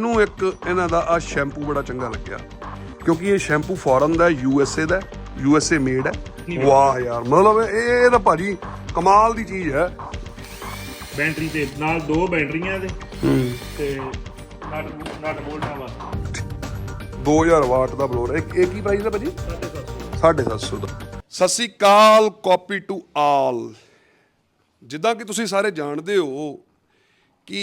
ਮੈਨੂੰ ਇੱਕ ਇਹਨਾਂ ਦਾ ਆ ਸ਼ੈਂਪੂ ਬੜਾ ਚੰਗਾ ਲੱਗਿਆ। ਕਿਉਂਕਿ ਇਹ ਸ਼ੈਂਪੂ ਫੋਰਨ ਦਾ ਯੂ ਐਸ ਏ ਦਾ ਯੂ ਐਸ ਏ ਮੇਡ ਹੈ। ਵਾਹ ਯਾਰ ਮਤਲਬ ਇਹ ਇਹ ਤਾਂ ਭਾਜੀ ਕਮਾਲ ਦੀ ਚੀਜ਼ ਹੈ। ਬੈਟਰੀ ਤੇ ਨਾਲ ਦੋ ਬੈਟਰੀਆਂ ਇਹਦੇ। ਹੂੰ। ਤੇ ਨਟ ਨਟ ਬੋਲਟਾਂ ਵਾ 2000 ਵਾਟ ਦਾ ਬਲੋਰ ਇਹ ਇਹ ਕੀ ਪ੍ਰਾਈਸ ਹੈ ਭਾਜੀ? 750 ਦਾ ਸਤਿ ਸ੍ਰੀ ਅਕਾਲ ਕਾਪੀ ਟੂ ਆਲ ਜਿੱਦਾਂ ਕਿ ਤੁਸੀਂ ਸਾਰੇ ਜਾਣਦੇ ਹੋ ਕਿ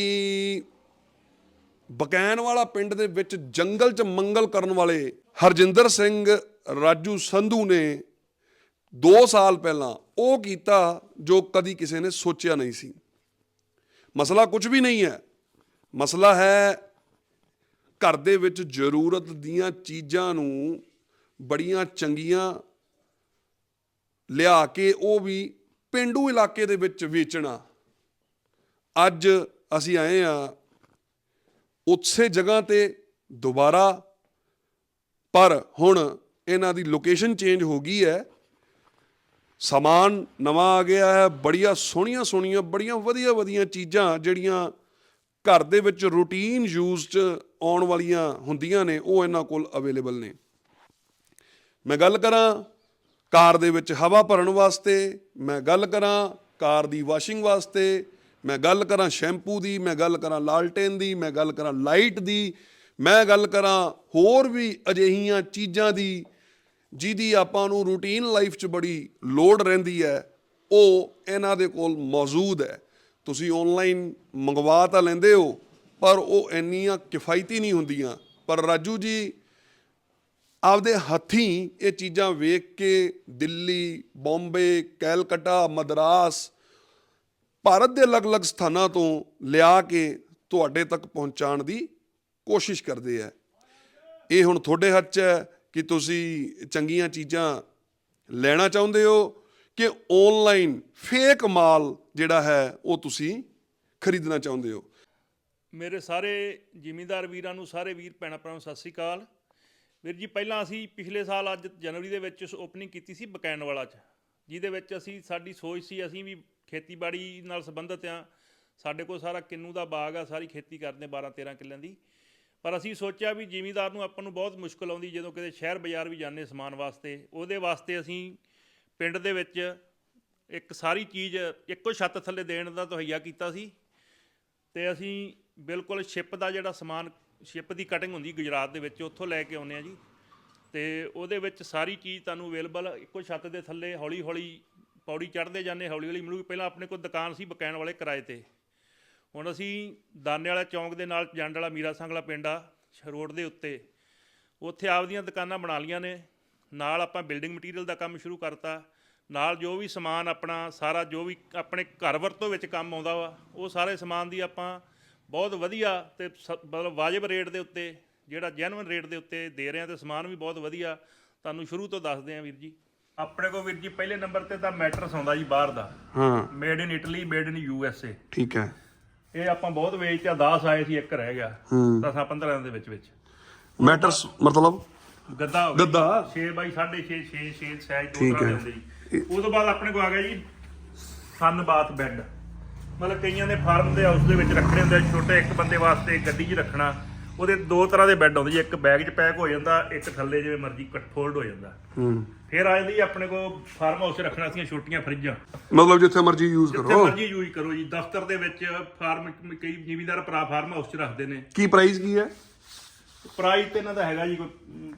ਬਕੈਨ ਵਾਲਾ ਪਿੰਡ ਦੇ ਵਿੱਚ ਜੰਗਲ 'ਚ ਮੰਗਲ ਕਰਨ ਵਾਲੇ ਹਰਜਿੰਦਰ ਸਿੰਘ ਰਾਜੂ ਸੰਧੂ ਨੇ 2 ਸਾਲ ਪਹਿਲਾਂ ਉਹ ਕੀਤਾ ਜੋ ਕਦੀ ਕਿਸੇ ਨੇ ਸੋਚਿਆ ਨਹੀਂ ਸੀ। ਮਸਲਾ ਕੁਝ ਵੀ ਨਹੀਂ ਹੈ। ਮਸਲਾ ਹੈ ਘਰ ਦੇ ਵਿੱਚ ਜ਼ਰੂਰਤ ਦੀਆਂ ਚੀਜ਼ਾਂ ਨੂੰ ਬੜੀਆਂ ਚੰਗੀਆਂ ਲਿਆ ਕੇ ਉਹ ਵੀ ਪਿੰਡੂ ਇਲਾਕੇ ਦੇ ਵਿੱਚ ਵੇਚਣਾ। ਅੱਜ ਅਸੀਂ ਆਏ ਆ ਉਸੇ ਜਗ੍ਹਾ ਤੇ ਦੁਬਾਰਾ, ਪਰ ਹੁਣ ਇਹਨਾਂ ਦੀ ਲੋਕੇਸ਼ਨ ਚੇਂਜ ਹੋ ਗਈ ਹੈ। ਸਮਾਨ ਨਵਾਂ ਆ ਗਿਆ ਹੈ, ਬੜੀਆਂ ਸੋਹਣੀਆਂ ਸੋਹਣੀਆਂ, ਬੜੀਆਂ ਵਧੀਆ ਵਧੀਆ ਚੀਜ਼ਾਂ ਜਿਹੜੀਆਂ ਘਰ ਦੇ ਵਿੱਚ ਰੂਟੀਨ ਯੂਜ਼ 'ਚ ਆਉਣ ਵਾਲੀਆਂ ਹੁੰਦੀਆਂ ਨੇ, ਉਹ ਇਹਨਾਂ ਕੋਲ ਅਵੇਲੇਬਲ ਨੇ। ਮੈਂ ਗੱਲ ਕਰਾਂ ਕਾਰ ਦੇ ਵਿੱਚ ਹਵਾ ਭਰਨ ਵਾਸਤੇ, ਮੈਂ ਗੱਲ ਕਰਾਂ ਕਾਰ ਦੀ ਵਾਸ਼ਿੰਗ ਵਾਸਤੇ ਮੈਂ ਗੱਲ ਕਰਾਂ ਸ਼ੈਂਪੂ ਦੀ, ਮੈਂ ਗੱਲ ਕਰਾਂ ਲਾਲਟੇਨ ਦੀ, ਮੈਂ ਗੱਲ ਕਰਾਂ ਲਾਈਟ ਦੀ, ਮੈਂ ਗੱਲ ਕਰਾਂ ਹੋਰ ਵੀ ਅਜਿਹੀਆਂ ਚੀਜ਼ਾਂ ਦੀ ਜਿਹਦੀ ਆਪਾਂ ਨੂੰ ਰੂਟੀਨ ਲਾਈਫ 'ਚ ਬੜੀ ਲੋੜ ਰਹਿੰਦੀ ਹੈ, ਉਹ ਇਹਨਾਂ ਦੇ ਕੋਲ ਮੌਜੂਦ ਹੈ। ਤੁਸੀਂ ਆਨਲਾਈਨ ਮੰਗਵਾ ਤਾਂ ਲੈਂਦੇ ਹੋ, ਪਰ ਉਹ ਇੰਨੀਆਂ ਕਿਫਾਇਤੀ ਨਹੀਂ ਹੁੰਦੀਆਂ। ਪਰ ਰਾਜੂ ਜੀ, ਆਪਦੇ ਹੱਥੀਂ ਇਹ ਚੀਜ਼ਾਂ ਵੇਖ ਕੇ ਦਿੱਲੀ, ਬੰਬੇ, ਕੈਲਕਟਾ, ਮਦਰਾਸ ਭਾਰਤ ਦੇ ਅਲੱਗ-ਅਲੱਗ ਸਥਾਨਾਂ ਤੋਂ ਲਿਆ ਕੇ ਤੁਹਾਡੇ ਤੱਕ ਪਹੁੰਚਾਉਣ ਦੀ ਕੋਸ਼ਿਸ਼ ਕਰਦੇ ਆ। ਇਹ ਹੁਣ ਤੁਹਾਡੇ ਹੱਥ 'ਚ ਹੈ ਕਿ ਤੁਸੀਂ ਚੰਗੀਆਂ ਚੀਜ਼ਾਂ ਲੈਣਾ ਚਾਹੁੰਦੇ ਹੋ ਕਿ ਆਨਲਾਈਨ ਫੇਕ ਮਾਲ ਜਿਹੜਾ ਹੈ ਉਹ ਤੁਸੀਂ ਖਰੀਦਣਾ ਚਾਹੁੰਦੇ ਹੋ? ਮੇਰੇ ਸਾਰੇ ਜ਼ਿਮੀਂਦਾਰ ਵੀਰਾਂ ਨੂੰ, ਸਾਰੇ ਵੀਰ ਭੈਣਾਂ ਭਰਾਵਾਂ ਨੂੰ ਸਤਿ ਸ੍ਰੀ ਅਕਾਲ। ਵੀਰ ਜੀ, ਪਹਿਲਾਂ ਅਸੀਂ ਪਿਛਲੇ ਸਾਲ ਅੱਜ ਜਨਵਰੀ ਦੇ ਵਿੱਚ ਓਪਨਿੰਗ ਕੀਤੀ ਸੀ ਬਕੈਨ ਵਾਲਾ ਚ, ਜਿਹਦੇ ਵਿੱਚ ਅਸੀਂ ਸਾਡੀ ਸੋਚ ਸੀ ਅਸੀਂ ਵੀ ਖੇਤੀਬਾੜੀ ਨਾਲ ਸੰਬੰਧਿਤ ਆ। ਸਾਡੇ ਕੋਲ ਸਾਰਾ ਕਿੰਨੂ ਦਾ ਬਾਗ ਆ, ਸਾਰੀ ਖੇਤੀ ਕਰਦੇ 12 13 ਕਿੱਲਿਆਂ ਦੀ। ਪਰ ਅਸੀਂ ਸੋਚਿਆ ਵੀ ਜ਼ਿਮੀਦਾਰ ਨੂੰ ਆਪਾਂ ਨੂੰ ਬਹੁਤ ਮੁਸ਼ਕਲ ਆਉਂਦੀ, ਜਦੋਂ ਕਿਤੇ ਸ਼ਹਿਰ ਬਾਜ਼ਾਰ ਵੀ ਜਾਂਦੇ ਸਮਾਨ ਵਾਸਤੇ। ਉਹਦੇ ਵਾਸਤੇ ਅਸੀਂ ਪਿੰਡ ਦੇ ਵਿੱਚ ਇੱਕ ਸਾਰੀ ਚੀਜ਼, ਇੱਕੋ ਛੱਤ ਥੱਲੇ ਦੇਣ ਦਾ ਤਹਈਆ ਕੀਤਾ ਸੀ। ਤੇ ਅਸੀਂ ਬਿਲਕੁਲ ਸ਼ਿਪ ਦਾ ਜਿਹੜਾ ਸਮਾਨ ਸ਼ਿਪ ਦੀ ਕਟਿੰਗ ਹੁੰਦੀ ਗੁਜਰਾਤ ਦੇ ਵਿੱਚ, ਉੱਥੋਂ ਲੈ ਕੇ ਆਉਂਦੇ ਆ ਜੀ। ਤੇ ਉਹਦੇ ਵਿੱਚ ਸਾਰੀ ਚੀਜ਼ ਤੁਹਾਨੂੰ ਅਵੇਲੇਬਲ ਇੱਕੋ ਛੱਤ ਦੇ ਥੱਲੇ ਹੌਲੀ ਹੌਲੀ ਪੌੜੀ ਚੜ੍ਹਦੇ ਜਾਂਦੇ ਹੌਲੀ ਹੌਲੀ ਮਿਲੂਗੀ ਪਹਿਲਾਂ ਆਪਣੇ ਕੋਲ ਦੁਕਾਨ ਸੀ ਬਕੈਨ ਵਾਲੇ ਕਿਰਾਏ ਤੇ। ਹੁਣ ਅਸੀਂ ਦਾਨੇ ਵਾਲਾ ਚੌਂਕ ਦੇ ਨਾਲ ਜੰਡ ਵਾਲਾ ਮੀਰਾ ਸੰਗਲਾ ਪਿੰਡ ਆ ਰੋਡ ਦੇ ਉੱਤੇ। ਉੱਥੇ ਆਪਦੀਆਂ ਦੁਕਾਨਾਂ ਬਣਾ ਲੀਆਂ ਨੇ। ਨਾਲ ਆਪਾਂ ਬਿਲਡਿੰਗ ਮਟੀਰੀਅਲ ਦਾ ਕੰਮ ਸ਼ੁਰੂ ਕਰਤਾ। ਨਾਲ ਜੋ ਵੀ ਸਮਾਨ ਆਪਣਾ, ਸਾਰਾ ਜੋ ਵੀ ਆਪਣੇ ਘਰ ਵਰਤੋਂ ਵਿੱਚ ਕੰਮ ਆਉਂਦਾ ਵਾ, ਉਹ ਸਾਰੇ ਸਮਾਨ ਦੀ ਆਪਾਂ ਬਹੁਤ ਵਧੀਆ ਤੇ ਸ- ਮਤਲਬ ਵਾਜਬ ਰੇਟ ਦੇ ਉੱਤੇ, ਜਿਹੜਾ ਜੈਨੂਇਨ ਰੇਟ ਦੇ ਉੱਤੇ ਦੇ ਰਹੇ ਆ ਤੇ ਸਮਾਨ ਵੀ ਬਹੁਤ ਵਧੀਆ। ਤੁਹਾਨੂੰ ਸ਼ੁਰੂ ਤੋਂ ਦੱਸਦੇ ਆ ਵੀਰ ਜੀ। ਆਪਣੇ ਕੋਲ ਵੀਰ ਜੀ ਪਹਿਲੇ ਨੰਬਰ ਤੇ ਤਾਂ ਮੈਟਰਸ ਆਉਂਦਾ ਜੀ ਬਾਹਰ ਦਾ। ਹਾਂ। Made in Italy made in U S A ਠੀਕ ਹੈ। ਇਹ ਆਪਾਂ ਬਹੁਤ ਵੇਚਦੇ ਆ 10 ਆਏ ਸੀ ਇੱਕ ਰਹਿ ਗਿਆ। 10 15 ਦੇ ਵਿੱਚ ਵਿੱਚ। ਮੈਟਰਸ ਮਤਲਬ? ਗੱਦਾ ਹੋ ਗਿਆ। ਗੱਦਾ? 6 ਬਾਈ 6.5 6 6 ਸਾਈਜ਼ ਦੋ ਤਰ੍ਹਾਂ ਦੇ ਹੈ। ਹੁੰਦੇ ਜੀ। ਉਹ ਤੋਂ ਬਾਅਦ ਆਪਣੇ ਕੋਲ ਆ ਗਿਆ ਜੀ ਸਨ ਬਾਥ ਬੈੱਡ ਮਤਲਬ ਕਈਆਂ ਦੇ ਫਾਰਮ ਦੇ ਹਾਊਸ ਦੇ ਵਿੱਚ ਰੱਖਣੇ ਹੁੰਦੇ ਛੋਟੇ ਇੱਕ ਬੰਦੇ ਵਾਸਤੇ ਗੱਡੀ 'ਚ ਰੱਖਣਾ। ਉਹਦੇ ਦੋ ਤਰ੍ਹਾਂ ਦੇ ਬੈੱਡ ਆਉਂਦੇ ਜੀ ਇੱਕ ਬੈਗ 'ਚ ਪੈਕ ਹੋ ਜਾਂਦਾ ਇੱਕ ਥੱਲੇ ਜਿਵੇਂ ਮਰਜ਼ੀ ਕੱਟ ਫੋਲਡ ਹੋ ਜਾਂਦਾ। ਹੂੰ। ਫਿਰ ਆ ਜਾਂਦੀ ਆਪਣੇ ਕੋਲ ਫਾਰਮ ਹਾਊਸ ਰੱਖਣਾ ਸੀਆਂ ਛੋਟੀਆਂ ਫਰਿੱਜਾਂ ਮਤਲਬ ਜਿੱਥੇ ਮਰਜ਼ੀ ਯੂਜ਼ ਜਿੱਥੇ ਕਰੋ। ਮਰਜ਼ੀ ਯੂਜ਼ ਕਰੋ ਜੀ ਦਫ਼ਤਰ ਦੇ ਵਿੱਚ ਫਾਰਮ ਕਈ ਜ਼ਿਮੀਦਾਰ ਭਰਾ ਫਾਰਮ ਹਾਊਸ 'ਚ ਰੱਖਦੇ ਨੇ। ਕੀ ਪ੍ਰਾਈਸ ਕੀ ਹੈ? ਪ੍ਰਾਈਸ ਤੇ ਇਹਨਾਂ ਦਾ ਹੈਗਾ ਜੀ ਕੋਈ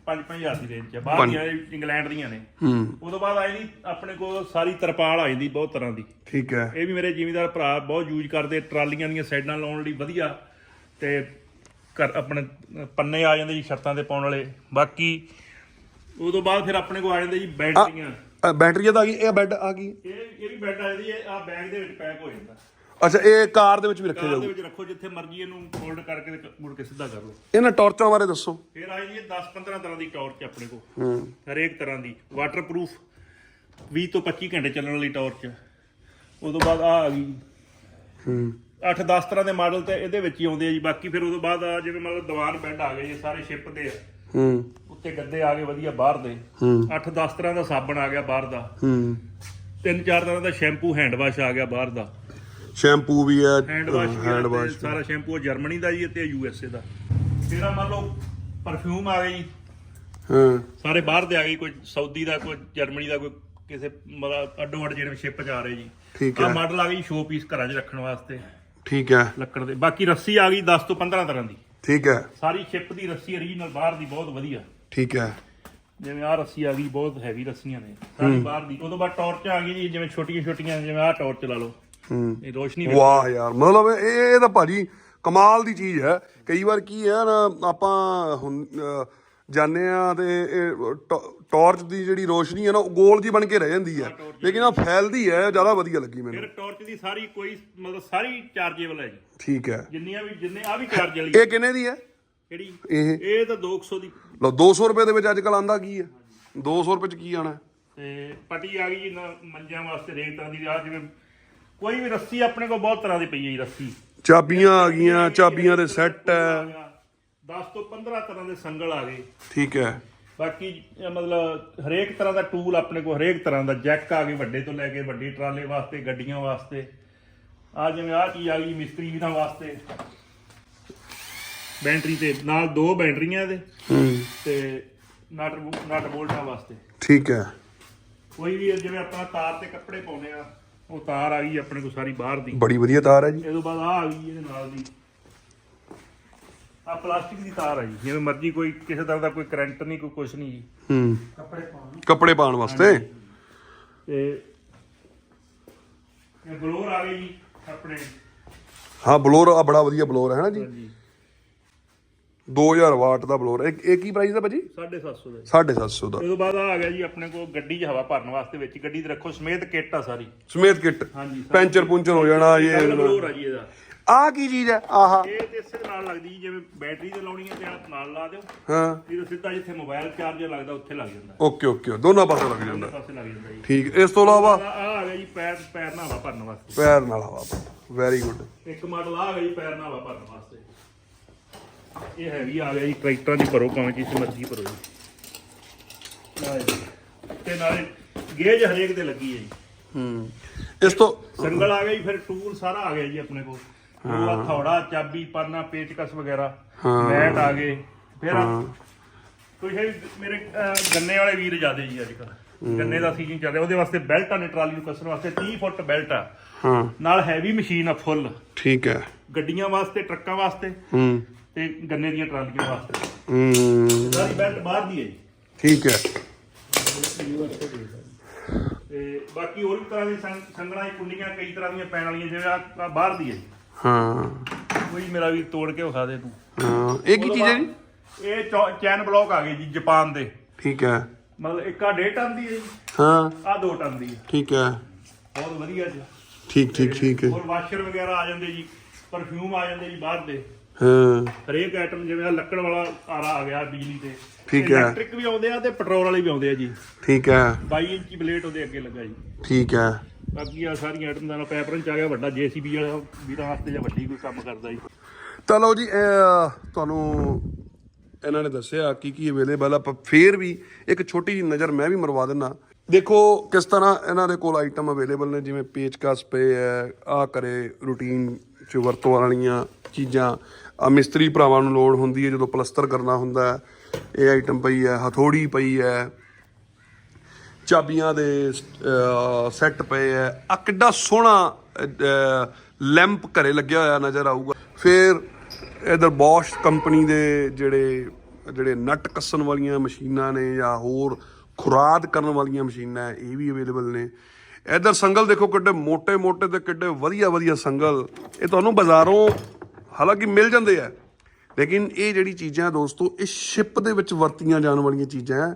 5-5000 ਦੀ ਰੇਂਜ 'ਚ ਆ। ਬਾਹਰ ਦੀਆਂ ਇਹ ਇੰਗਲੈਂਡ ਦੀਆਂ ਨੇ। ਹੂੰ। ਉਦੋਂ ਬਾਅਦ ਆਈ ਨਹੀਂ ਆਪਣੇ ਕੋਲ ਸਾਰੀ ਤਰਪਾਲ ਆ ਜਾਂਦੀ ਬਹੁਤ ਤਰ੍ਹਾਂ ਦੀ। ਠੀਕ ਹੈ। ਇਹ ਵੀ ਮੇਰੇ ਜ਼ਿਮੀਦਾਰ ਭਰਾ ਬਹੁਤ ਯੂਜ਼ ਕਰਦੇ ਟਰਾਲੀਆਂ ਦੀਆਂ ਸਾਈਡਾਂ ਲਾਉਣ ਲਈ ਵਧੀਆ। ਤੇ ਘਰ ਆਪਣੇ ਪੰਨੇ ਆ ਜਾਂਦੇ ਜੀ ਛੱਤਾਂ ਤੇ ਪਾਉਣ ਵਾਲੇ। ਬਾਕੀ ਉਦੋਂ ਬਾਅਦ ਫਿਰ ਆਪਣੇ ਕੋਲ ਆ ਜਾਂਦੇ ਜੀ ਬੈਟਰੀਆਂ। ਅ, ਬੈਟਰੀਆਂ ਦਾ ਆ ਗਈ ਇਹ ਬੈੱਡ ਆ ਗਈ। ਇਹ ਇਹ ਵੀ ਬੈੱਡ ਆ ਜਾਂਦੀ ਹੈ ਆ ਬੈਗ ਦੇ ਵਿੱਚ ਪੈਕ ਹੋ ਜਾਂਦਾ। ਅੱਛਾ ਇਹ ਕਾਰ ਦੇ ਵਿੱਚ ਵੀ ਰੱਖਿਆ ਕਾਰ ਜਾਊ ਦੇ ਵਿੱਚ ਰੱਖੋ ਜਿੱਥੇ ਮਰਜ਼ੀ ਇਹਨੂੰ ਫੋਲਡ ਕਰਕੇ ਤੇ ਮੁੜ ਕੇ ਸਿੱਧਾ ਕਰ ਲਓ। ਇਹਨਾਂ ਟਾਰਚਾਂ ਬਾਰੇ ਦੱਸੋ। ਫਿਰ ਆ ਜਾਂਦੀ ਹੈ 10-15 ਤਰ੍ਹਾਂ ਦੀ ਟਾਰਚ ਆਪਣੇ ਕੋਲ। ਹੂੰ। ਹਰੇਕ ਤਰ੍ਹਾਂ ਦੀ। ਵਾਟਰਪ੍ਰੂਫ 20 ਤੋਂ 25 ਘੰਟੇ ਚੱਲਣ ਵਾਲੀ ਟਾਰਚ ਉਦੋਂ ਬਾਅਦ ਆ ਆ ਗਈ ਹੂੰ। 8-10 ਤਰ੍ਹਾਂ ਦੇ ਮਾਡਲ ਤੇ ਇਹਦੇ ਵਿੱਚ ਹੀ ਆਉਂਦੇ ਆ ਜੀ। ਬਾਕੀ ਫਿਰ ਉਦੋਂ ਬਾਅਦ ਆ ਜਿਵੇਂ ਮਤਲਬ ਦੀਵਾਨ ਬੈੱਡ ਆ ਗਏ ਜੀ ਸਾਰੇ ਸ਼ਿਪ ਦੇ ਆ। ਹੂੰ। ਉੱਤੇ ਗੱਦੇ ਆ ਗਏ ਵਧੀਆ ਬਾਹਰ ਦੇ। ਹੂੰ। 8-10 ਤਰ੍ਹਾਂ ਦਾ ਸਾਬਣ ਆ ਗਿਆ ਬਾਹਰ ਦਾ। ਹੂੰ। ਤਿੰਨ ਚਾਰ ਤਰ੍ਹਾਂ ਦਾ ਸ਼ੈਂਪੂ ਹੈਂਡ ਵਾਸ਼ ਆ ਗਿਆ ਬਾਹਰ ਦਾ। ਸ਼ੈਂਪੂ ਵੀ ਹੈ ਹੈਂਡ ਵਾਸ਼ ਹੈਂਡ ਵਾਸ਼ ਸਾਰਾ ਸ਼ੈਂਪੂ ਜਰਮਨੀ ਦਾ ਜੀ ਤੇ ਯੂ ਐਸ ਏ ਦਾ। ਫਿਰ ਆ ਮੰਨ ਲਓ ਪਰਫਿਊਮ ਆ ਗਈ ਹਾਂ। ਸਾਰੇ ਬਾਹਰ ਦੇ ਆ ਗਏ ਕੋਈ ਸਾਊਦੀ ਦਾ ਕੋਈ ਜਰਮਨੀ ਦਾ ਕੋਈ ਕਿਸੇ ਮਤਲਬ ਅੱਡੋ ਅੱਡ ਜਿਹੜੇ ਸ਼ਿਪ ਚ ਆ ਰਹੇ ਜੀ। ਠੀਕ ਆ ਮਾਡਲ ਆ ਗਈ ਸ਼ੋ ਪੀਸ ਘਰਾਂ 'ਚ ਰੱਖਣ ਵਾਸਤੇ। ਠੀਕ ਹੈ। ਲੱਕੜ ਦੇ। ਬਾਕੀ ਰੱਸੀ ਆ ਗਈ 10 ਤੋਂ 15 ਤਰ੍ਹਾਂ ਦੀ। ਠੀਕ ਹੈ। ਸਾਰੀ ਸ਼ਿਪ ਦੀ ਰੱਸੀ ਓਰੀਜਨਲ ਬਾਹਰ ਦੀ ਬਹੁਤ ਵਧੀਆ। ਠੀਕ ਹੈ। ਜਿਵੇਂ ਆਹ ਰੱਸੀ ਆ ਗਈ ਬਹੁਤ ਹੈਵੀ ਰੱਸੀਆਂ ਨੇ। ਸਾਰੀ ਬਾਹਰ ਦੀ। ਉਦੋਂ ਬਾਅਦ ਟਾਰਚ ਆ ਗਈ ਜੀ ਜਿਵੇਂ ਛੋਟੀਆਂ ਛੋਟੀਆਂ ਜਿਵੇਂ ਆਹ ਟਾਰਚ ਲਾ ਲਓ। ਹੂੰ। ਇਹ ਰੋਸ਼ਨੀ। ਵਾਹ ਯਾਰ ਮਤਲਬ ਇਹ ਇਹ ਤਾਂ ਭਾਜੀ ਕਮਾਲ ਦੀ ਚੀਜ਼ ਹੈ। ਕਈ ਵਾਰ ਕੀ ਹੈ ਨਾ ਆਪਾਂ ਜਾਂਦੇ ਆ ਤੇ ਇਹ ਟ- ਟਾਰਚ ਦੀ ਜਿਹੜੀ ਰੋਸ਼ਨੀ ਹੈ ਨਾ ਉਹ ਗੋਲ ਜੀ ਬਣ ਕੇ ਰਹਿ ਜਾਂਦੀ ਹੈ ਲੇਕਿਨ ਆ ਫੈਲਦੀ ਹੈ ਜ਼ਿਆਦਾ ਵਧੀਆ ਲੱਗੀ ਮੈਨੂੰ। ਫਿਰ ਟਾਰਚ ਦੀ ਸਾਰੀ ਕੋਈ ਮਤਲਬ ਸਾਰੀ ਚਾਰਜੇਬਲ ਹੈ ਜੀ। ਠੀਕ ਹੈ ਜਿੰਨੀਆਂ ਵੀ ਜਿੰਨੇ ਆ ਵੀ ਚਾਰਜ ਵਾਲੀ ਇਹ ਕਿੰਨੇ ਦੀ ਹੈ ਕਿਹੜੀ? ਇਹ। ਇਹ ਤਾਂ 200 ਦੀ। ਲਓ 200 ਰੁਪਏ ਦੇ ਵਿੱਚ ਅੱਜ ਕੱਲ ਆਂਦਾ ਕੀ ਹੈ 200 ਰੁਪਏ ਚ ਕੀ ਆਣਾ ਤੇ ਪਟੀ ਆ ਗਈ ਜੀ ਨਾ ਮੰਜਿਆਂ ਵਾਸਤੇ ਤਰ੍ਹਾਂ ਦੀ ਆ ਜਿਵੇਂ ਕੋਈ ਵੀ ਰੱਸੀ ਆਪਣੇ ਕੋਲ ਬਹੁਤ ਤਰ੍ਹਾਂ ਦੀ ਪਈ ਹੈ ਜੀ ਰੱਸੀ। ਚਾਬੀਆਂ ਆ ਗਈਆਂ ਚਾਬੀਆਂ ਦੇ ਸੈੱਟ ਹੈ 10 ਤੋਂ 15 ਤਰ੍ਹਾਂ ਦੇ ਸੰਗਲ ਆ ਗਏ। ਠੀਕ ਹੈ। ਬਾਕੀ ਮਤਲਬ ਹਰੇਕ ਤਰ੍ਹਾਂ ਦਾ ਟੂਲ ਆਪਣੇ ਕੋਲ ਹਰੇਕ ਤਰ੍ਹਾਂ ਦਾ ਜੈਕ ਆ ਗਏ ਵੱਡੇ ਤੋਂ ਲੈ ਕੇ ਵੱਡੀ ਟਰਾਲੇ ਵਾਸਤੇ ਗੱਡੀਆਂ ਵਾਸਤੇ। ਆ ਜਿਵੇਂ ਆ ਚੀਜ਼ ਆ ਗਈ ਮਿਸਤਰੀ ਵੀਰਾਂ ਵਾਸਤੇ। ਬੈਟਰੀ ਤੇ ਨਾਲ ਦੋ ਬੈਟਰੀਆਂ ਇਹਦੇ। ਹੂੰ। ਤੇ ਨਟ ਨਟ ਬੋਲਟਾਂ ਵਾਸਤੇ। ਠੀਕ ਹੈ। ਕੋਈ ਵੀ ਜਿਵੇਂ ਆਪਾਂ ਤਾਰ ਤੇ ਕੱਪੜੇ ਪਾਉਨੇ ਆ ਉਹ ਤਾਰ ਆ ਗਈ ਆਪਣੇ ਕੋਲ ਸਾਰੀ ਬਾਹਰ ਦੀ। ਬੜੀ ਵਧੀਆ ਤਾਰ ਹੈ ਜੀ। ਇਹ ਤੋਂ ਬਾਅਦ ਆ ਆ ਗਈ ਇਹਦੇ ਨਾਲ ਦੀ। ਆ ਪਲਾਸਟਿਕ ਦੀ ਤਾਰ ਆ ਜੀ। ਜਿਵੇਂ ਮਰਜ਼ੀ ਕੋਈ ਕਿਸੇ ਤਰ੍ਹਾਂ ਦਾ ਕੋਈ ਕਰੰਟ ਨਹੀਂ ਕੋਈ ਕੁਛ ਨਹੀਂ ਜੀ। ਹੂੰ। ਕੱਪੜੇ ਪਾਉਣ ਕੱਪੜੇ ਪਾਉਣ ਵਾਸਤੇ? ਤੇ ਇਹ ਬਲੋਰ ਆ ਗਈ ਜੀ ਆਪਣੇ। ਹਾਂ ਬਲੋਰ ਆ ਬੜਾ ਵਧੀਆ ਬਲੋਰ ਹੈ ਨਾ ਜੀ? ਹਾਂਜੀ। 2000 ਵਾਟ ਦਾ ਬਲੋਰ ਇਹ ਇਹ ਕੀ ਪ੍ਰਾਈਸ ਹੈ ਭਾਜੀ? 750 ਦਾ ਜੀ। 750 ਦਾ। ਇਹ ਤੋਂ ਬਾਅਦ ਆ ਗਿਆ ਜੀ ਆਪਣੇ ਕੋਲ ਗੱਡੀ 'ਚ ਹਵਾ ਭਰਨ ਵਾਸਤੇ ਵਿੱਚ। ਗੱਡੀ ਤੇ ਰੱਖੋ ਸਮੇਤ ਕਿੱਟ ਆ ਸਾਰੀ। ਸਮੇਤ ਕਿੱਟ। ਹਾਂਜੀ। ਪੈਂਚਰ ਪੁੰਚਰ ਹੋ ਜਾਣਾ ਇਹ ਬਲੋਰ ਆ ਜੀ ਇਹਦਾ। ਆ ਕੀ ਚੀਜ਼ ਹੈ? ਆਹਾ। ਇਹ ਤੇ ਇਸੇ ਦੇ ਨਾਲ ਲੱਗਦੀ ਜੀ ਜਿਵੇਂ ਬੈਟਰੀ ਤੇ ਲਾਉਣੀ ਹੈ ਤੇ ਆਹ ਨਾਲ ਲਾ ਦਿਓ। ਹਾਂ। ਇਹ ਸਿੱਧਾ ਜਿੱਥੇ ਮੋਬਾਈਲ ਚਾਰਜਰ ਲੱਗਦਾ ਉੱਥੇ ਲੱਗ ਜਾਂਦਾ। Okay okay. ਦੋਨਾਂ ਪਾਸੇ ਲੱਗ ਜਾਂਦਾ। ਪਾਸੇ ਲੱਗ ਜਾਂਦਾ ਜੀ। ਠੀਕ। ਇਸ ਤੋਂ ਇਲਾਵਾ ਆ ਆ ਗਿਆ ਜੀ ਪੈਰ ਪੈਰ ਨਾਲ ਹਵਾ ਭਰਨ ਵਾਸਤੇ। ਪੈਰ ਨਾਲ ਹਵਾ ਵੈਰੀ ਗੁੱਡ ਇੱਕ ਮਾਡਲ ਆ ਗਿਆ ਜੀ ਪੈਰ ਨਾਲ ਹਵਾ ਭਰਨ ਵਾਸਤੇ। ਇਹ ਹੈਵੀ ਆ ਗਿਆ ਜੀ ਟਰੈਕਟਰਾਂ ਦੀ ਭਰੋ ਭਾਵੇਂ ਜਿਸ ਮਰਜ਼ੀ ਭਰੋ ਜੀ। ਆਹ ਜੀ। ਤੇ ਨਾਲੇ ਗੇਜ ਹਰੇਕ ਤੇ ਲੱਗੀ ਹੈ ਜੀ। ਹੂੰ। ਇਸ ਤੋਂ ਸੰਗਲ ਆ ਗਿਆ ਜੀ ਫਿਰ ਟੂਲ ਸਾਰਾ ਆ ਗਿਆ ਜੀ ਆਪਣੇ ਕੋਲ। ਉਹ ਆ ਥੌੜਾ ਚਾਬੀ ਪਾਨਾ ਪੇਚਕਸ ਵਗੈਰਾ ਮੈਟ ਆ ਗਏ ਫਿਰ ਹੈ। ਮੇਰੇ ਅਹ, ਗੰਨੇ ਵਾਲੇ ਵੀਰ ਜਿਆਦੇ ਜੀ ਅੱਜ ਕੱਲ ਗੰਨੇ ਦਾ ਸੀਜ਼ਨ ਚੱਲ ਰਿਹਾ ਉਹਦੇ ਵਾਸਤੇ ਬੈਲਟ ਆ ਨੇ ਟਰਾਲੀ ਨੂੰ ਕੱਸਣ ਵਾਸਤੇ 30 ਫੁੱਟ ਬੈਲਟ ਆ। ਹਾਂ। ਨਾਲ ਹੈਵੀ ਮਸ਼ੀਨ ਆ ਫੁੱਲ ਠੀਕ ਹੈ। ਗੱਡੀਆਂ ਵਾਸਤੇ ਟਰੱਕਾਂ ਵਾਸਤੇ ਹੂੰ। ਤੇ ਗੰਨੇ ਦੀਆਂ ਟਰਾਲੀਆਂ ਵਾਸਤੇ। ਹੂੰ। ਸਾਰੀ ਬੈਲਟ ਬਾਹਰ ਦੀ ਹੈ ਜੀ। ਠੀਕ ਹੈ। ਤੇ ਬਾਕੀ ਹੋਰ ਵੀ ਤਰ੍ਹਾਂ ਦੀ ਸੰਗ- ਸੰਗਲਾਂ ਦੀ ਕੁੰਡੀਆਂ ਕਈ ਤਰ੍ਹਾਂ ਦੀਆਂ ਪੈਣ ਵਾਲੀਆਂ ਜਿਵੇਂ ਆ ਬਾਹਰ ਦੀ ਹੈ ਜੀ। ਹਾਂ। ਕੋਈ ਮੇਰਾ ਵੀ ਤੋੜ ਕੇ ਵਿਖਾ ਦੇ ਤੂੰ। ਹਾਂ ਇਹ ਕੀ ਚੀਜ਼ ਹੈ ਜੀ? ਇਹ ਚੈਨ ਬਲੌਕ ਆ ਗਏ ਜੀ ਜਾਪਾਨ ਦੇ। ਠੀਕ ਹੈ। ਮਤਲਬ ਇੱਕ ਆ 1.5 ਟਨ ਦੀ ਹੈ ਜੀ। ਹਾਂ। ਆ 2 ਟਨ ਦੀ ਹੈ। ਠੀਕ ਹੈ। ਬਹੁਤ ਵਧੀਆ ਜੀ। ਠੀਕ ਠੀਕ ਠੀਕ ਹੈ। ਹੋਰ ਵਾਸ਼ਰ ਵਗੈਰਾ ਆ ਜਾਂਦੇ ਜੀ ਪਰਫਿਊਮ ਆ ਜਾਂਦੇ ਜੀ ਬਾਹਰ ਦੇ। ਹਾਂ। ਹਰੇਕ ਆਈਟਮ ਜਿਵੇਂ ਆ ਲੱਕੜ ਵਾਲਾ ਆਰਾ ਆ ਗਿਆ ਬਿਜਲੀ ਤੇ। ਠੀਕ ਹੈ। ਇਲੈਕਟ੍ਰਿਕ ਵੀ ਆਉਂਦੇ ਆ ਤੇ ਪੈਟਰੋਲ ਵਾਲੇ ਵੀ ਆਉਂਦੇ ਆ ਜੀ। ਠੀਕ ਹੈ। 22 ਇੰਚੀ ਬਲੇਡ ਉਹਦੇ ਅੱਗੇ ਲੱਗਾ ਜੀ। ਠੀਕ ਹੈ। ਬਾਕੀ ਆ ਸਾਰੀਆਂ ਆਈਟਮ ਦਾ ਨਾਲ ਪੈਪਰਨ ਚ ਆ ਗਿਆ, ਵੱਡਾ ਜੀਸੀਬੀ ਵਾਲਾ ਵੀਰਾਂ ਵਾਸਤੇ ਜਾਂ ਵੱਡੀ ਕੋਈ ਕੰਮ ਕਰਦਾ ਜੀ। ਤਾਂ ਲਓ ਜੀ, ਇਹ ਤੁਹਾਨੂੰ ਇਹਨਾਂ ਨੇ ਦੱਸਿਆ ਕੀ ਕੀ ਅਵੇਲੇਬਲ ਆ ਪਰ ਫੇਰ ਵੀ ਇੱਕ ਛੋਟੀ ਜਿਹੀ ਨਜ਼ਰ ਮੈਂ ਵੀ ਮਰਵਾ ਦਿੰਨਾ। ਦੇਖੋ, ਕਿਸ ਤਰ੍ਹਾਂ ਇਹਨਾਂ ਦੇ ਕੋਲ ਆਈਟਮ ਅਵੇਲੇਬਲ ਨੇ, ਜਿਵੇਂ ਪੇਚਕਸ ਪਏ ਹੈ ਆ ਕਰੇ ਰੂਟੀਨ ਚ ਵਰਤੋਂ ਵਾਲੀਆਂ ਚੀਜ਼ਾਂ। ਆ ਮਿਸਤਰੀ ਭਰਾਵਾਂ ਨੂੰ ਲੋੜ ਹੁੰਦੀ ਹੈ ਜਦੋਂ ਪਲਸਤਰ ਕਰਨਾ ਹੁੰਦਾ ਹੈ। ਇਹ ਆਈਟਮ ਪਈ ਹੈ, ਹਥੋੜੀ ਪਈ ਹੈ। ਚਾਬੀਆਂ ਦੇ ਸੈੱਟ ਪਏ ਐ। ਆ ਕਿੱਡਾ ਸੋਹਣਾ ਲੈਂਪ ਘਰੇ ਲੱਗਿਆ ਹੋਇਆ ਨਜ਼ਰ ਆਊਗਾ। ਫਿਰ ਇਧਰ ਬੋਸ਼ ਕੰਪਨੀ ਦੇ ਜਿਹੜੇ ਜਿਹੜੇ ਨਟ ਕੱਸਣ ਵਾਲੀਆਂ ਮਸ਼ੀਨਾਂ ਨੇ ਜਾਂ ਹੋਰ ਖੁਰਾਦ ਕਰਨ ਵਾਲੀਆਂ ਮਸ਼ੀਨਾਂ ਇਹ ਵੀ ਅਵੇਲੇਬਲ ਨੇ। ਇਧਰ ਸੰਗਲ ਦੇਖੋ ਕਿੱਡੇ ਮੋٹے-ਮੋٹے ਤੇ ਕਿੱਡੇ ਵਧੀਆ-ਵਧੀਆ ਸੰਗਲ। ਇਹ ਤੁਹਾਨੂੰ ਬਾਜ਼ਾਰੋਂ ਹਾਲਾਂਕਿ ਮਿਲ ਜਾਂਦੇ ਆ ਲੇਕਿਨ ਇਹ ਜਿਹੜੀ ਚੀਜ਼ਾਂ ਦੋਸਤੋ, ਇਹ ਸ਼ਿਪ ਦੇ ਵਿੱਚ ਵਰਤੀਆਂ ਜਾਣ ਵਾਲੀਆਂ ਚੀਜ਼ਾਂ ਹੈ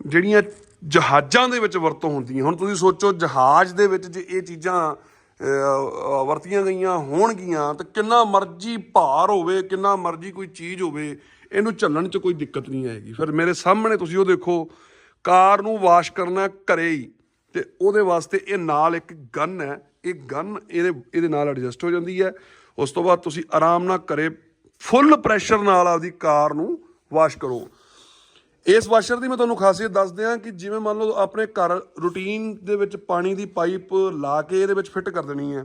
ਜਿਹੜੀਆਂ ਜਹਾਜ਼ਾਂ ਦੇ ਵਿੱਚ ਵਰਤੋਂ ਹੁੰਦੀਆਂ ਹੁਣ ਤੁਸੀਂ ਸੋਚੋ, ਜਹਾਜ਼ ਦੇ ਵਿੱਚ ਜੇ ਇਹ ਚੀਜ਼ਾਂ ਵਰਤੀਆਂ ਗਈਆਂ ਹੋਣਗੀਆਂ, ਤਾਂ ਕਿੰਨਾ ਮਰਜ਼ੀ ਭਾਰ ਹੋਵੇ, ਕਿੰਨਾ ਮਰਜ਼ੀ ਕੋਈ ਚੀਜ਼ ਹੋਵੇ, ਇਹਨੂੰ ਝੱਲਣ 'ਚ ਕੋਈ ਦਿੱਕਤ ਨਹੀਂ ਆਏਗੀ। ਫਿਰ ਮੇਰੇ ਸਾਹਮਣੇ ਤੁਸੀਂ ਉਹ ਦੇਖੋ, ਕਾਰ ਨੂੰ ਵਾਸ਼ ਕਰਨਾ ਘਰੇ ਹੀ, ਤੇ ਉਹਦੇ ਵਾਸਤੇ ਇਹ ਨਾਲ ਇੱਕ ਗਨ ਹੈ। ਇਹ ਗਨ ਇਹਦੇ ਇਹਦੇ ਨਾਲ ਐਡਜਸਟ ਹੋ ਜਾਂਦੀ ਹੈ। ਉਸ ਤੋਂ ਬਾਅਦ ਤੁਸੀਂ ਆਰਾਮ ਨਾਲ ਘਰੇ ਫੁੱਲ ਪ੍ਰੈਸ਼ਰ ਨਾਲ ਆਪਦੀ ਕਾਰ ਨੂੰ ਵਾਸ਼ ਕਰੋ। ਇਸ ਵਾਸ਼ਰ ਦੀ ਮੈਂ ਤੁਹਾਨੂੰ ਖਾਸੀਅਤ ਦੱਸ ਦਿਆਂ ਕਿ ਜਿਵੇਂ ਮੰਨ ਲਓ ਆਪਣੇ ਘਰ ਰੂਟੀਨ ਦੇ ਵਿੱਚ ਪਾਣੀ ਦੀ ਪਾਈਪ ਲਾ ਕੇ ਇਹਦੇ ਵਿੱਚ ਫਿੱਟ ਕਰ ਦੇਣੀ ਹੈ।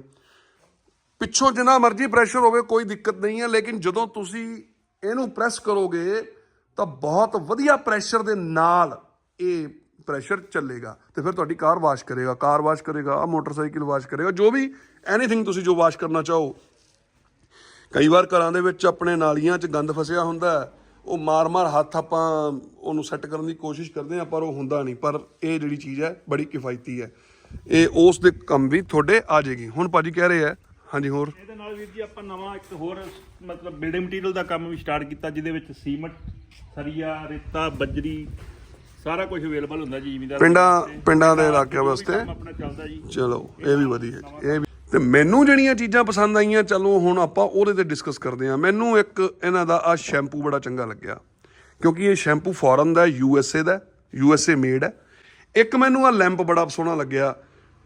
ਪਿੱਛੋਂ ਜਿੰਨਾ ਮਰਜ਼ੀ ਪ੍ਰੈਸ਼ਰ ਹੋਵੇ ਕੋਈ ਦਿੱਕਤ ਨਹੀਂ ਹੈ ਲੇਕਿਨ ਜਦੋਂ ਤੁਸੀਂ ਇਹਨੂੰ ਪ੍ਰੈਸ ਕਰੋਗੇ ਤਾਂ ਬਹੁਤ ਵਧੀਆ ਪ੍ਰੈਸ਼ਰ ਦੇ ਨਾਲ ਇਹ ਪ੍ਰੈਸ਼ਰ ਚੱਲੇਗਾ ਤੇ ਫਿਰ ਤੁਹਾਡੀ ਕਾਰ ਵਾਸ਼ ਕਰੇਗਾ। ਕਾਰ ਵਾਸ਼ ਕਰੇਗਾ ਆ ਮੋਟਰਸਾਈਕਲ ਵਾਸ਼ ਕਰੇਗਾ ਜੋ ਵੀ ਐਨੀਥਿੰਗ ਤੁਸੀਂ ਜੋ ਵਾਸ਼ ਕਰਨਾ ਚਾਹੋ। ਕਈ ਵਾਰ ਘਰਾਂ ਦੇ ਵਿੱਚ ਆਪਣੇ ਨਾਲੀਆਂ 'ਚ ਗੰਦ ਫਸਿਆ ਹੁੰਦਾ ਹੈ, ਉਹ ਮਾਰ-ਮਾਰ ਹੱਥ ਆਪਾਂ ਉਹਨੂੰ ਸੈੱਟ ਕਰਨ ਦੀ ਕੋਸ਼ਿਸ਼ ਕਰਦੇ ਹਾਂ ਪਰ ਉਹ ਹੁੰਦਾ ਨਹੀਂ। ਪਰ ਇਹ ਜਿਹੜੀ ਚੀਜ਼ ਹੈ ਬੜੀ ਕਿਫਾਇਤੀ ਹੈ। ਇਹ ਉਸ ਦੇ ਕੰਮ ਵੀ ਤੁਹਾਡੇ ਆ ਜਾਏਗੀ। ਹੁਣ ਭਾਜੀ ਕਹਿ ਰਹੇ ਆ ਹਾਂਜੀ ਹੋਰ। ਇਹਦੇ ਨਾਲ ਵੀਰ ਜੀ ਆਪਾਂ ਨਵਾਂ ਇੱਕ ਹੋਰ ਮਤਲਬ ਬਿਲਡਿੰਗ ਮਟੀਰੀਅਲ ਦਾ ਕੰਮ ਵੀ ਸਟਾਰਟ ਕੀਤਾ ਜਿਹਦੇ ਵਿੱਚ ਸੀਮਟ ਸਰੀਆ ਰੇਤਾ ਬਜਰੀ ਸਾਰਾ ਕੁਝ ਅਵੇਲੇਬਲ ਹੁੰਦਾ ਜੀ ਜ਼ਿਮੀਦਾਰ ਪਿੰਡਾਂ ਪਿੰਡਾਂ ਦੇ ਇਲਾਕਿਆਂ ਵਾਸਤੇ ਆਪਣਾ ਚੱਲਦਾ ਜੀ। ਚਲੋ ਇਹ ਵੀ ਵਧੀਆ ਜੀ ਇਹ ਵੀ ਤੇ ਮੈਨੂੰ ਜਿਹੜੀਆਂ ਚੀਜ਼ਾਂ ਪਸੰਦ ਆਈਆਂ, ਚਲੋ ਹੁਣ ਆਪਾਂ ਉਹਦੇ ਤੇ ਡਿਸਕਸ ਕਰਦੇ ਹਾਂ। ਮੈਨੂੰ ਇੱਕ ਇਹਨਾਂ ਦਾ ਆ ਸ਼ੈਂਪੂ ਬੜਾ ਚੰਗਾ ਲੱਗਿਆ, ਕਿਉਂਕਿ ਇਹ ਸ਼ੈਂਪੂ ਫੋਰਨ ਦਾ ਯੂ ਐਸ ਏ ਦਾ ਯੂ ਐਸ ਏ ਮੇਡ ਹੈ। ਇੱਕ ਮੈਨੂੰ ਆ ਲੈਂਪ ਬੜਾ ਸੋਹਣਾ ਲੱਗਿਆ।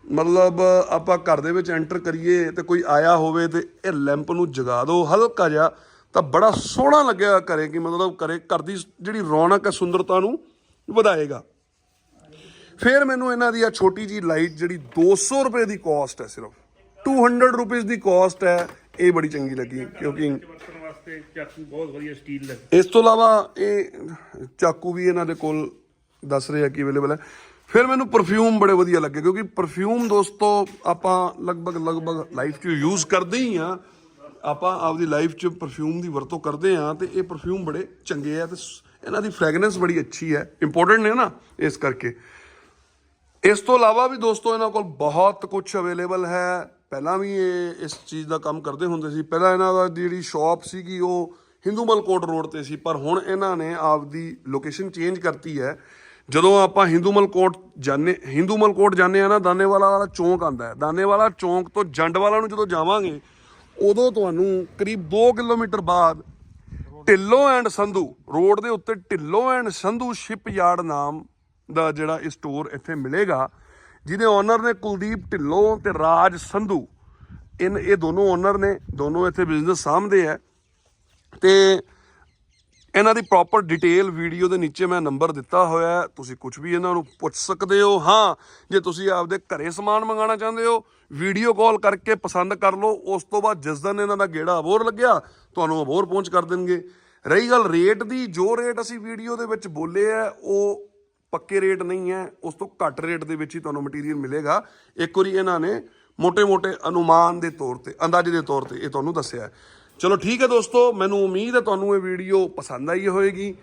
ਮਤਲਬ ਆਪਾਂ ਘਰ ਦੇ ਵਿੱਚ ਐਂਟਰ ਕਰੀਏ ਤੇ ਕੋਈ ਆਇਆ ਹੋਵੇ ਤੇ ਇਹ ਲੈਂਪ ਨੂੰ ਜਗਾ ਦਿਓ, ਹਲਕਾ ਜਿਹਾ, ਤਾਂ ਬੜਾ ਸੋਹਣਾ ਲੱਗਿਆ ਕਰੇ ਕਿ ਮਤਲਬ ਕਰੇ ਘਰ ਦੀ ਜਿਹੜੀ ਰੌਣਕ ਹੈ, ਸੁੰਦਰਤਾ ਨੂੰ ਵਧਾਏਗਾ। ਫਿਰ ਮੈਨੂੰ ਇਹਨਾਂ ਦੀ ਆ ਛੋਟੀ ਜੀ ਲਾਈਟ ਜਿਹੜੀ 200 ਰੁਪਏ ਦੀ ਕਾਸਟ ਹੈ ਸਿਰਫ। 200 ਰੁਪਏ ਦੀ ਕਾਸਟ ਹੈ। ਇਹ ਬੜੀ ਚੰਗੀ ਲੱਗੀ, ਕਿਉਂਕਿ ਵਰਤਣ ਵਾਸਤੇ ਚਾਕੂ ਬਹੁਤ ਵਧੀਆ ਸਟੀਲ ਦਾ ਇਸ ਤੋਂ ਇਲਾਵਾ ਇਹ ਚਾਕੂ ਵੀ ਇਹਨਾਂ ਦੇ ਕੋਲ ਦੱਸ ਰਹੇ ਆ ਕਿ ਅਵੇਲੇਬਲ ਹੈ। ਫਿਰ ਮੈਨੂੰ ਪਰਫਿਊਮ ਬੜੇ ਵਧੀਆ ਲੱਗੇ, ਕਿਉਂਕਿ ਪਰਫਿਊਮ ਦੋਸਤੋ, ਆਪਾਂ ਲਗਭਗ ਲਗਭਗ ਲਾਈਫ 'ਚ ਯੂਜ਼ ਕਰਦੇ ਹੀ ਆ ਆਪਾਂ ਆਪਦੀ ਲਾਈਫ 'ਚ ਪਰਫਿਊਮ ਦੀ ਵਰਤੋਂ ਕਰਦੇ ਆ ਤੇ ਇਹ ਪਰਫਿਊਮ ਬੜੇ ਚੰਗੇ ਆ ਤੇ ਇਹਨਾਂ ਦੀ ਫ੍ਰੈਗਰੈਂਸ ਬੜੀ ਅੱਛੀ ਹੈ। ਇੰਪੋਰਟੈਂਟ ਨੇ ਨਾ ਇਸ ਕਰਕੇ। ਇਸ ਤੋਂ ਇਲਾਵਾ ਵੀ ਦੋਸਤੋ, ਇਹਨਾਂ ਕੋਲ ਬਹੁਤ ਕੁਝ ਅਵੇਲੇਬਲ ਹੈ। ਪਹਿਲਾਂ ਵੀ ਇਹ ਇਸ ਚੀਜ਼ ਦਾ ਕੰਮ ਕਰਦੇ ਹੁੰਦੇ ਸੀ। ਪਹਿਲਾਂ ਇਹਨਾਂ ਦਾ ਜਿਹੜੀ ਸ਼ਾਪ ਸੀਗੀ, ਉਹ ਹਿੰਦੂਮਲ ਕੋਟ ਰੋਡ ਤੇ ਸੀ, ਪਰ ਹੁਣ ਇਹਨਾਂ ਨੇ ਆਪਦੀ ਲੋਕੇਸ਼ਨ ਚੇਂਜ ਕਰਤੀ ਹੈ। ਜਦੋਂ ਆਪਾਂ ਹਿੰਦੂਮਲ ਕੋਟ ਜਾਣੇ ਹਿੰਦੂਮਲ ਕੋਟ ਜਾਂਦੇ ਆ ਨਾ, ਦਾਨੇਵਾਲਾ ਵਾਲਾ ਚੌਂਕ ਆਂਦਾ ਹੈ। ਦਾਨੇਵਾਲਾ ਚੌਂਕ ਤੋਂ ਜੰਡਵਾਲਾ ਨੂੰ ਜਦੋਂ ਜਾਵਾਂਗੇ, ਉਦੋਂ ਤੁਹਾਨੂੰ ਕਰੀਬ 2 ਕਿਲੋਮੀਟਰ ਬਾਅਦ ਢਿੱਲੋਂ ਐਂਡ ਸੰਧੂ, ਰੋਡ ਦੇ ਉੱਤੇ Dhillon and Sandhu ship yard ਨਾਮ ਦਾ ਜਿਹੜਾ ਇਹ ਸਟੋਰ ਇੱਥੇ ਮਿਲੇਗਾ। ਜਿਹਦੇ ਓਨਰ ਨੇ ਕੁਲਦੀਪ ਢਿੱਲੋਂ ਤੇ ਰਾਜ ਸੰਧੂ। ਇਨ ਇਹ ਦੋਨੋਂ ਓਨਰ ਨੇ, ਦੋਨੋਂ ਇੱਥੇ ਬਿਜ਼ਨਸ ਸਾਂਭਦੇ ਹੈ ਤੇ ਇਹਨਾਂ ਦੀ ਪ੍ਰੋਪਰ ਡਿਟੇਲ ਵੀਡੀਓ ਦੇ ਨੀਚੇ ਮੈਂ ਨੰਬਰ ਦਿੱਤਾ ਹੋਇਆ ਤੁਸੀਂ ਕੁਝ ਵੀ ਇਹਨਾਂ ਨੂੰ ਪੁੱਛ ਸਕਦੇ ਹੋ, ਹਾਂ, ਜੇ ਤੁਸੀਂ ਆਪਦੇ ਘਰੇ ਸਮਾਨ ਮੰਗਾਉਣਾ ਚਾਹੁੰਦੇ ਹੋ ਵੀਡੀਓ ਕਾਲ ਕਰਕੇ ਪਸੰਦ ਕਰ ਲਓ। ਉਸ ਤੋਂ ਬਾਅਦ ਜਿਸ ਦਿਨ ਇਹਨਾਂ ਦਾ ਗੇੜਾ ਅਬੋਰ ਲੱਗਿਆ, ਤੁਹਾਨੂੰ ਅਬੋਰ ਪਹੁੰਚ ਕਰ ਦੇਣਗੇ। ਰਹੀ ਗੱਲ ਰੇਟ ਦੀ, ਜੋ ਰੇਟ ਅਸੀਂ ਵੀਡੀਓ ਦੇ ਵਿੱਚ ਬੋਲੇ ਆ, ਉਹ ਪੱਕੇ ਰੇਟ ਨਹੀਂ ਹੈ, ਉਸ ਤੋਂ ਘੱਟ ਰੇਟ ਦੇ ਵਿੱਚ ਹੀ ਤੁਹਾਨੂੰ ਮਟੀਰੀਅਲ ਮਿਲੇਗਾ। ਇੱਕ ਵਾਰੀ ਇਹਨਾਂ ਨੇ ਮੋٹے-ਮੋٹے ਅਨੁਮਾਨ ਦੇ ਤੌਰ ਤੇ, ਅੰਦਾਜ਼ੇ ਦੇ ਤੌਰ ਤੇ ਇਹ ਤੁਹਾਨੂੰ ਦੱਸਿਆ ਚਲੋ ਠੀਕ ਹੈ ਦੋਸਤੋ, ਮੈਨੂੰ ਉਮੀਦ ਹੈ ਤੁਹਾਨੂੰ ਇਹ ਵੀਡੀਓ ਪਸੰਦ ਆਈ ਹੋਵੇਗੀ।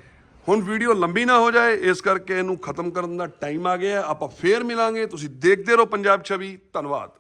ਹੁਣ ਵੀਡੀਓ ਲੰਬੀ ਨਾ ਹੋ ਜਾਏ, ਇਸ ਕਰਕੇ ਇਹਨੂੰ ਖਤਮ ਕਰਨ ਦਾ ਟਾਈਮ ਆ ਗਿਆ ਆਪਾਂ ਫੇਰ ਮਿਲਾਂਗੇ। ਤੁਸੀਂ ਦੇਖਦੇ ਰਹੋ ਪੰਜਾਬ ਛਵੀ। ਧੰਨਵਾਦ।